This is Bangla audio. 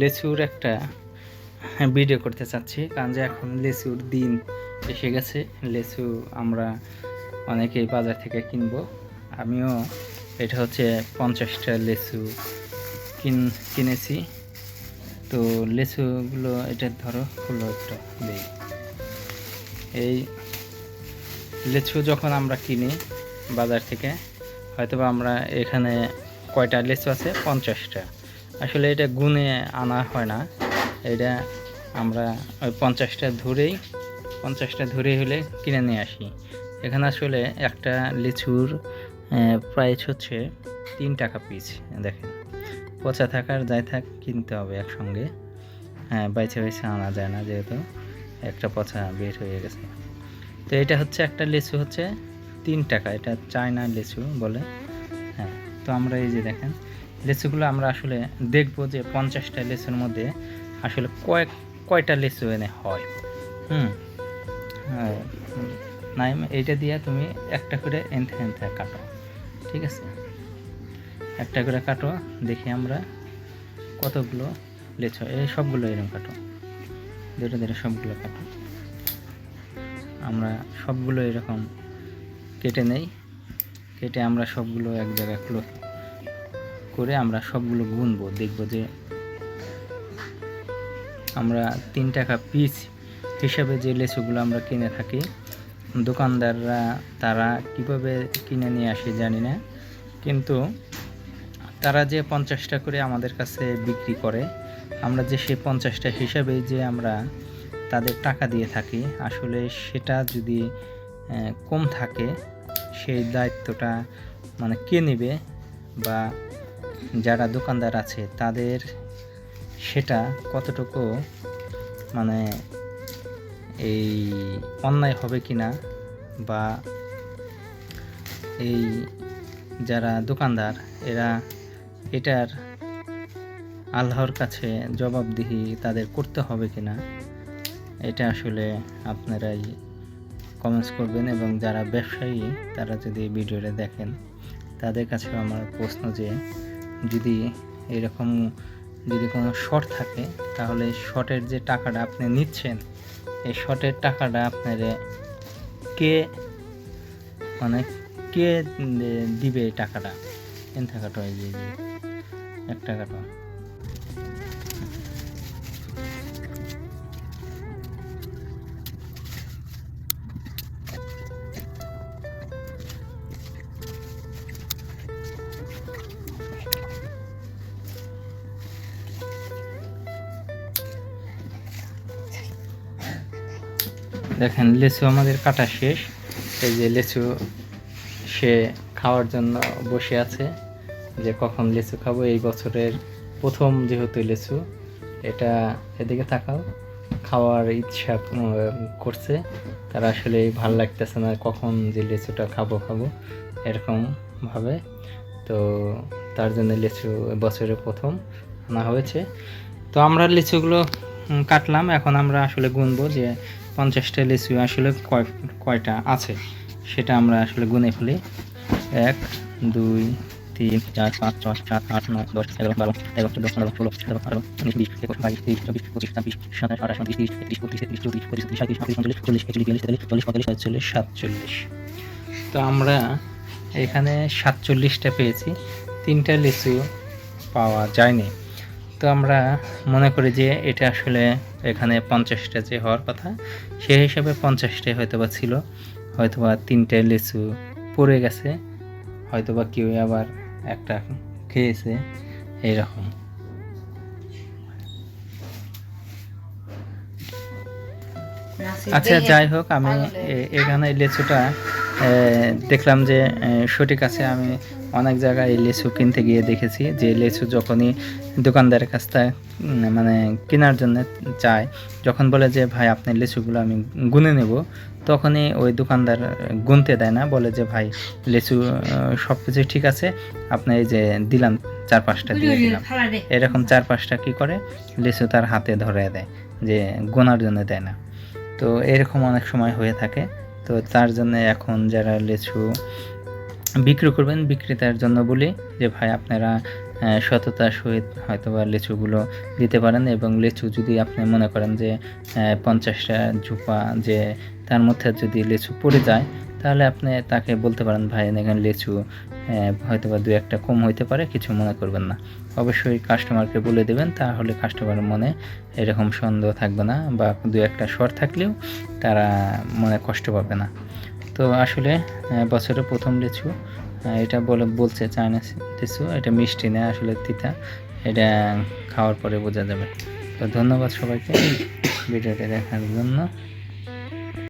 লেচুর একটা ভিডিও করতে চাচ্ছি। কারণ যে এখন লেচুর দিন এসে গেছে। লেচু আমরা অনেকেই বাজার থেকে কিনবো। আমিও এটা হচ্ছে পঞ্চাশটা লেচু কিন, কিনেছি। তো লেচুগুলো এটা ধরো হলো একটা, দেই। এই লেচু যখন আমরা কিনি বাজার থেকে, হয়তোবা আমরা এখানে কয়টা লেচু আছে? পঞ্চাশটা। আসলে এটা গুনে আনা হয় না। এটা আমরা ওই পঞ্চাশটা ধরেই, পঞ্চাশটা ধরে হলে কিনে নিয়ে আসি। এখানে আসলে একটা লিচুর প্রাইস হচ্ছে তিন টাকা পিস দেখেন। পচা থাকার যাই থাক কিনতে হবে একসঙ্গে। হ্যাঁ বাইছে বাইছে আনা যায় না যেহেতু একটা পচা বের হয়ে গেছে। তো এটা হচ্ছে একটা লিচু হচ্ছে তিন টাকা, এটা চায়না লিচু বলে। হ্যাঁ তো আমরা এই যে দেখেন লিচুগুলো আমরা আসলে দেখব যে পঞ্চাশটা লিচুর মধ্যে আসলে কয়েক, কয়টা লিচু এনে হয়। হুম? নাইম, এইটা দিয়ে তুমি একটা করে এনথে এনথে কাটো। ঠিক আছে? একটা করে কাটো, দেখি আমরা কতগুলো লিচু এই সবগুলো এরকম কাটো। ধীরে ধীরে সবগুলো কাটো। আমরা সবগুলো এরকম কেটে নেই। কেটে আমরা সবগুলো এক জায়গায় ক্লোজ করে আমরা সবগুলো গুনবো। দেখব যে আমরা তিন টাকা পিস হিসাবে যে লেচুগুলো আমরা কিনে থাকি, দোকানদাররা তারা কীভাবে কিনে নিয়ে আসে জানি না। কিন্তু তারা যে পঞ্চাশটা করে আমাদের কাছে বিক্রি করে, আমরা যে সেই পঞ্চাশটা হিসাবে যে আমরা তাদের টাকা দিয়ে থাকি, আসলে সেটা যদি কম থাকে, সেই দায়িত্বটা মানে কে নেবে বা যারা দোকানদার আছে, তাদের সেটা কতটুকু মানে এই অন্যায় হবে কি না বা এই যারা দোকানদার, এরা এটার আল্লাহর কাছে জবাবদিহি তাদের করতে হবে কি না এটা আসলে আপনারাই কমেন্টস করবেন এবং যারা ব্যবসায়ী, তারা যদি ভিডিওটা দেখেন, তাদের কাছেও আমার প্রশ্ন যে যদি এরকম, যদি কোনো শর্ট থাকে, তাহলে শর্টের যে টাকাটা আপনি নিচ্ছেন, এই শর্টের টাকাটা আপনার কে মানে কে দিবে এই টাকাটা? এন থাকাটা ওই যে এক টাকাটা দেখেন, লেচু আমাদের কাটা শেষ। এই যে লেচু সে খাওয়ার জন্য বসে আছে। যে কখন লিচু খাব, এই বছরের প্রথম যেহেতু লিচু, এটা এদিকে থাকাও খাওয়ার ইচ্ছা করছে। তারা আসলে ভালো লাগতেছে না কখন যে লিচুটা খাব খাব এরকমভাবে তো তার জন্য লিচু বছরের প্রথম আনা হয়েছে। তো আমরা লিচুগুলো কাটলাম। এখন আমরা আসলে গুনবো যে পঞ্চাশটা লিচু আসলে কয় কয়টা আছে? সেটা আমরা আসলে গুনে ফেলি। এক, দুই, তিন, চার, পাঁচ, ছয়, সাত, আট, নয়, দশ, এগারো, বারো, তেরো, চোদ্দ, পনেরো, ষোলো, সতেরো, আঠারো, উনিশ, বিশ, একুশ, বাইশ, তেইশ, চব্বিশ, পঁচিশ, ছাব্বিশ সাতাশ আঠাশ উনত্রিশ তিরিশ একত্রিশ বত্রিশ তেত্রিশ চৌত্রিশ পঁচিশ, ছাব্বিশ সাতত্রিশ উনচল্লিশ চল্লিশ একচল্লিশ, বিয়াল্লিশ, তেতাল্লিশ, চল্লিশ, পঁয়তাল্লিশ ছয়চল্লিশ সাতচল্লিশ। তো আমরা এখানে সাতচল্লিশটা পেয়েছি। তিনটা লিচু পাওয়া যায়নি। তো আমরা মনে করি যে এটা আসলে এখানে পঞ্চাশটা যে হওয়ার কথা, সেই হিসাবে পঞ্চাশটাই হয়তোবা ছিল। হয়তোবা তিনটে লিচু পড়ে গেছে, হয়তোবা কেউ আবার একটা খেয়েছে এইরকম আচ্ছা যাই হোক, আমি এখানে লিচুটা দেখলাম যে সঠিক আছে, আমি অনেক জায়গায় এই লিচু কিনতে গিয়ে দেখেছি যে লিচু যখনই দোকানদারের কাছ থেকে মানে কেনার জন্য চায় যখন বলে যে ভাই আপনার লিচুগুলো আমি গুনে নেব তখনই ওই দোকানদার গুনতে দেয় না বলে যে ভাই লিচু সব কিছু ঠিক আছে আপনি এই যে দিলাম চার পাঁচটা দিয়ে দিলাম। এরকম চার পাঁচটা কি করে? লিচু তার হাতে ধরে দেয় যে গোনার জন্য দেয় না। তো এরকম অনেক সময় হয়ে থাকে। তো তার জন্য এখন যারা লিচু বিক্রি করবেন বিক্রেতার জন্য বলি যে, ভাই, আপনারা সততার সহিত হয়তো বা লিচুগুলো দিতে পারেন এবং লিচু যদি আপনি মনে করেন যে পঞ্চাশটা ঝুপা যে, তার মধ্যে যদি লিচু পড়ে যায়, তাহলে আপনি তাকে বলতে পারেন, ভাই এখানে লিচু হয়তো বা দু একটা কম হইতে পারে, কিছু মনে করবেন না। অবশ্যই কাস্টমারকে বলে দেবেন, তাহলে কাস্টমার মনে এরকম সন্দেহ থাকবে না বা দু একটা শর্ট থাকলেও তারা মনে কষ্ট পাবে না। তো আসলে বছরে বছরের প্রথম লিচু এটা বলে বলছে চায়না লিচু, এটা মিষ্টি না আসলে তিতা, এটা খাওয়ার পরে বোঝা যাবে। তো ধন্যবাদ সবাইকে ভিডিওটি দেখার জন্য।